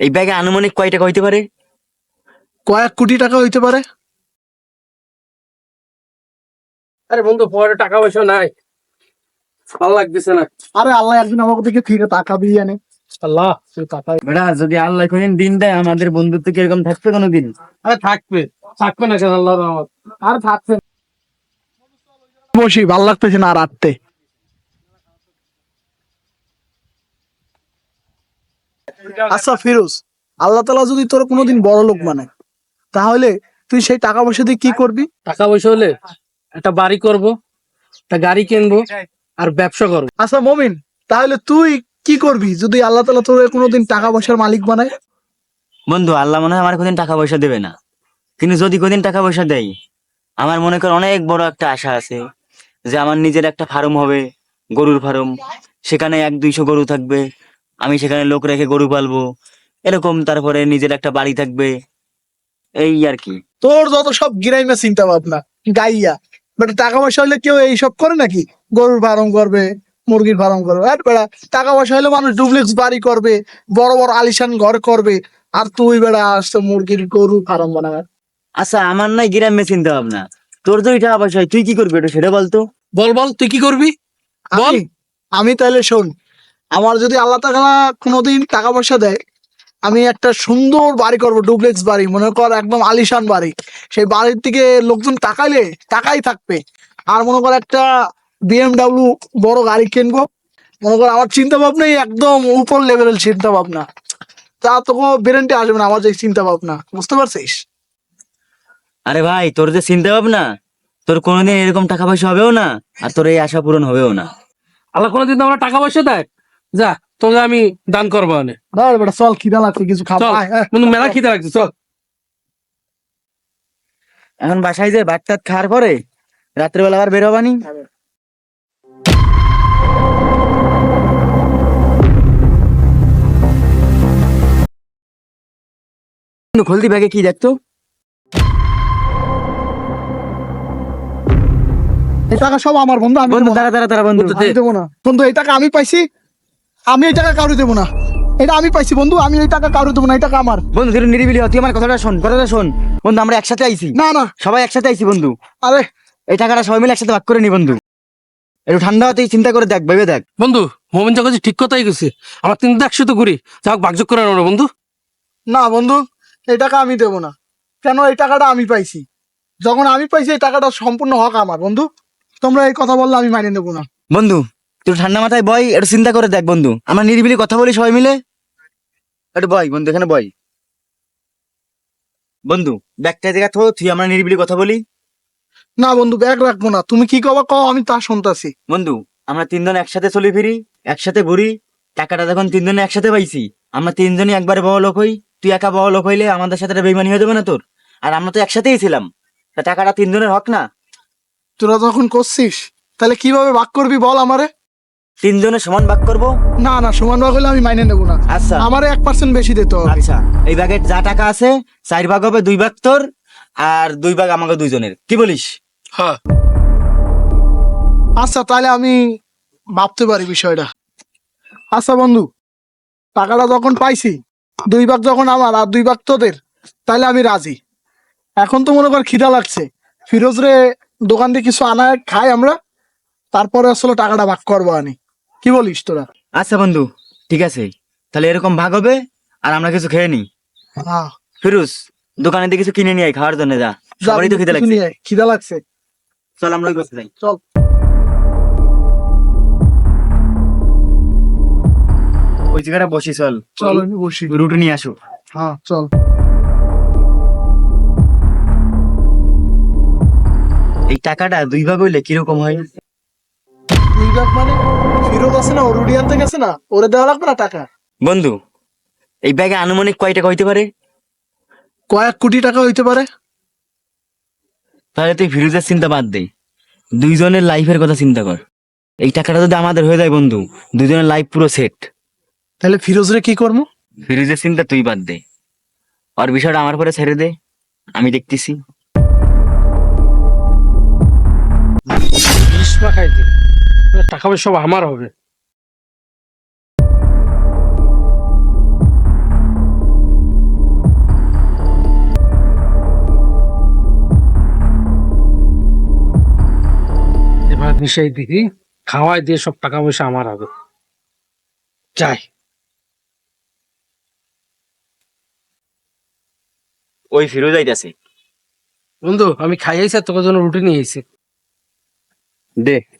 এই ব্যাগে আনুমানিক কয় টাকা হইতে পারে? কয়েক কোটি টাকা হইতে পারে। আরে বন্ধু পরে টাকা পয়সা নাই। ভালো লাগতেছে না। আরে আল্লাহ একদিন আমাকে দিকে ফিরে তাকাবি জানে আল্লাহ তুই তাকাই বেটা যদি আল্লাহ কোনদিন দিন দেয় আমাদের বন্ধুত্ব কি এরকম থাকবে কোনোদিন? আরে থাকবে। থাকবে না কেন আল্লাহ রহমত। আর থাকছে বসি ভালো লাগতেছে না আর আচ্ছা ফিরোজ আল্লাহ তালা যদি তোর কোনোদিন বড় লোক মানে তাহলে তুই সেই টাকা পয়সা দিয়ে কি করবি? টাকা পয়সা হলে একটা বাড়ি করব একটা গাড়ি কিনবো আর ব্যবসা করব। আচ্ছা মমিন তাহলে তুই কি করবি যদি আল্লাহ তালা তোর কোনোদিন টাকা পয়সার মালিক বানায়? বন্ধু আল্লাহ মনে হয় আমার কোনদিন টাকা পয়সা দেবে না। কিন্তু যদি কোনদিন টাকা পয়সা দেয় আমার মনে কর অনেক বড় একটা আশা আছে যে আমার নিজের একটা ফার্ম হবে গরুর ফার্ম। সেখানে এক দুইশো গরু থাকবে আমি সেখানে লোক রেখে গরু পালবো। এরকম তারপরে নিজের একটা বাড়ি থাকবে। এই আর কি। তোর যত সব গিরাইমে চিন্তা ভাবনা গাইয়া। বাট টাকা পয়সা হলে কেউ এইসব করে নাকি? গরুর ফার্ম করবে মুরগির ফার্ম করবে। আর বেড়া টাকা পয়সা হলে মানুষ ডুপ্লেক্স বাড়ি করবে বড় বড় আলিশান ঘর করবে। আর তুই বেড়া আসতো মুরগির গরু ফার্ম বানাবে। আচ্ছা আমার নাই গ্রামে চিন্তা ভাবনা তোর যদি টাকা পয়সা হয়, তুই কি করবি এটা সেটা বলতো বল বল তুই কি করবি? বল। আমি আমি তাহলে শোন আমার যদি আল্লাহ তাআলা কোনোদিন টাকা পয়সা দেয় আমি একটা সুন্দর বাড়ি করব ডুপ্লেক্স বাড়ি মনে কর একদম আলিশান বাড়ি। সেই বাড়ির দিকে লোকজন তাকাইলে তাকাই থাকবে। আর মনে কর একটা বিএমডাব্লিউ বড় গাড়ি কিনবো মনে কর আমার চিন্তা ভাবনাই একদম উপর লেভেলের চিন্তা ভাবনা তা তোকে বেরেন্টে আসবে না আমার যে চিন্তা ভাবনা বুঝতে পারছিস? আরে ভাই তোর যে চিন্তা ভাবনা তোর কোনোদিন এরকম টাকা পয়সা হবেও না আর তোর এই আশা পূরণ হবেও না। আল্লাহ কোনোদিন তো আমরা টাকা পয়সা দেয়। যা তোকে আমি দান করব অনেক না বেটা চল খিদা লাগছে কিছু খাব। বন্ধু মেলা খিদে লাগছে চল। এখন বাসায় যে ভাত টাত খাওয়ার পরে রাত্রেবেলা আবার বেরোবানি খলদি ব্যাগে কি দেখতো? এই টাকা সব আমার বন্ধু আমি বন্ধু। তারা তারা তারা বন্ধু। বন্ধু, আমি দেবো না। বন্ধু এই টাকা আমি পাইছি আমি এই টাকা কারও দেবো না। এটা আমি পাইছি বন্ধু। আমি এই টাকা কারও দেবো না এই টাকা আমার। বন্ধু তুই নিরিবিলি হ, তুই আমার কথাটা শোন কথাটা শোন। বন্ধু আমরা একসাথে আইছি। না না। সবাই একসাথে আইছি বন্ধু। আরে। এই টাকাটা সবাই মিলে একসাথে ভাগ করে নি বন্ধু। একটু ঠান্ডা হতেই চিন্তা করে দেখ ভেবে দেখ। বন্ধু মোমিন যা ঠিক কথাই গেছে আমার তিন একসাথে ঘুরি। যাক ভাগযোগ করে আনো বন্ধু। না বন্ধু এই টাকা আমি দেবো না। কেন? এই টাকাটা আমি পাইছি। যখন আমি পাইছি এই টাকাটা সম্পূর্ণ হক আমার বন্ধু। তোমরা এই কথা বললে আমি মানিয়ে নেব না। বন্ধু তুই ঠান্ডা মাথায় বয় একটু চিন্তা করে দেখ বন্ধু। আমরা নিরিবিলি কথা বলি সবাই মিলে। একটু বয় বন্ধু এখানে বয়। বন্ধু ব্যাগটা জায়গা তো তুই আমরা নিরিবিলি কথা বলি। না বন্ধু ব্যাগ রাখব না। তুমি কি কবা কও আমি তা শুনতাছি। বন্ধু আমরা তিনজন একসাথে চলে ফিরি একসাথে ঘুরি। টাকাটা যখন তিনজনে একসাথে পাইছি আমরা তিনজনই একবারে বড় লোক হই। তুই একা বড় লোক হইলে আমাদের সাথে একটা বেইমানি হয়ে যাবে না তোর? আর আমরা তো একসাথেই ছিলাম। তা টাকাটা তিনজনের হক না? তোরা যখন করছিস তাহলে কীভাবে ভাগ করবি বল আমারে? তিনজনের সমান ভাগ করব? না না সমান ভাগ হলে আমি মাইনে নেব না। আচ্ছা। আমারে এক পার্সেন্ট বেশি দিতে হবে। আচ্ছা এই ব্যাগের যা টাকা আছে চার ভাগ হবে দুই ভাগ তোর আর দুই ভাগ আমাকে দুইজনের। কি বলিস? হ্যাঁ। আচ্ছা তাহলে আমি ভাবতে পারি বিষয়টা। আচ্ছা বন্ধু টাকাটা যখন পাইছি দুই ভাগ যখন আমার আর দুই ভাগ তোদের তাহলে আমি রাজি। এখন তো মনে কর খিদা লাগছে। ফিরোজ রে দোকান দিয়ে কিছু আনা খাই আমরা তারপরে আসলে টাকাটা ভাগ করব আনি কি বলিস তোরা? আচ্ছা বন্ধু ঠিক আছে। তাহলে এরকম ভাগ হবে আর আমরা কিছু খেয়ে নি হ্যাঁ। ফিরুজ দোকানে দিয়ে কিছু কিনে নিয়ে আয় খাওয়ার জন্য যা। যা, সবারই তো খিদে কিছু লাগছে। নিয়ে আয়, খিদা লাগছে। চল আমরা ওই পাশে যাই। চল। ওই জায়গাটা বসি চল। চল আমি বসি। রুটি নিয়ে আসো। হ্যাঁ চল। এই টাকাটা দুই ভাগ হইলে কীরকম হয়? দুই ভাগ মানে ফিরোজ আছে না গেছে না ওরে দেওয়া লাগবে না টাকা? বন্ধু এই ব্যাগে আনুমানিক কয় টাকা হইতে পারে? কয়েক কোটি টাকা হইতে পারে। তাহলে তুই ফিরুজের চিন্তা বাদ দে। দুইজনের লাইফের কথা চিন্তা কর। এই টাকাটা যদি আমাদের হয়ে যায় বন্ধু দুইজনের লাইফ পুরো সেট তাহলে ফিরোজ রে কি করব? ফিরুজের চিন্তা তুই বাদ দে। আর বিষয়টা আমার পরে ছেড়ে দে। আমি দেখতেছি। খাইতে টাকা পয়সা সব আমার হবে। এবার মিশাই দিদি খাওয়ায় দিয়ে সব টাকা পয়সা আমার হবে। যাই। ওই ফিরোজ আইতাছে। বন্ধু আমি খাইয়াইছি আর তোকে জন্য রুটি নিয়েছি আইছি। দে।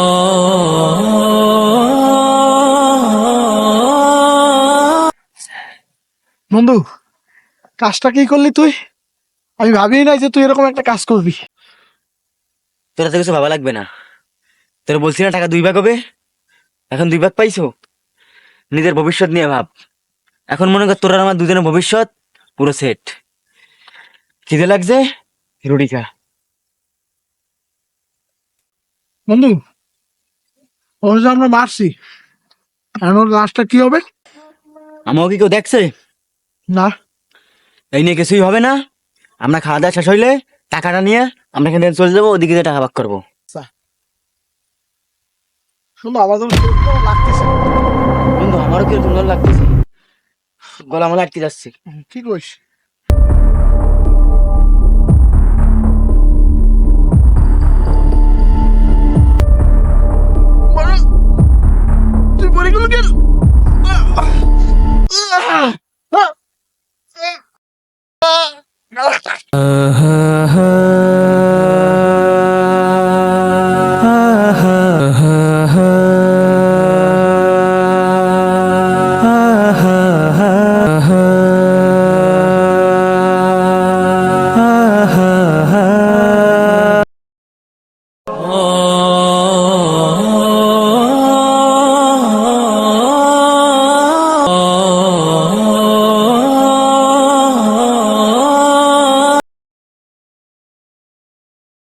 বন্ধু কাজটা কি করলি তুই? আমি ভাবিই নাই যে তুই এরকম একটা কাজ করবি। তোরা তো কিছু ভাবা লাগবে না। তোরা বলছি না টাকা দুই ভাগ হবে? এখন দুই ভাগ পাইছো? নিজের ভবিষ্যৎ নিয়ে ভাব। এখন মনে কর তোরা আমার দুজনের ভবিষ্যৎ পুরো সেট খিদে লাগছে? রুটি খা। বন্ধু ওর যে আমরা মারছি এখন লাশটা কি হবে? আমাকে কেউ দেখছে? না। এই নিয়ে কিছুই হবে না। আমরা খাওয়া দাওয়া শেষ হইলে টাকাটা নিয়ে আমরা এখান থেকে চলে যাব ওদিকে যেয়ে টাকা ভাগ করব। শুনো আমার তো লাগতেছে। বন্ধু আমারও কীরকম লাগতেছে? গলা আমার আটকে যাচ্ছে। কি কইস? Oh.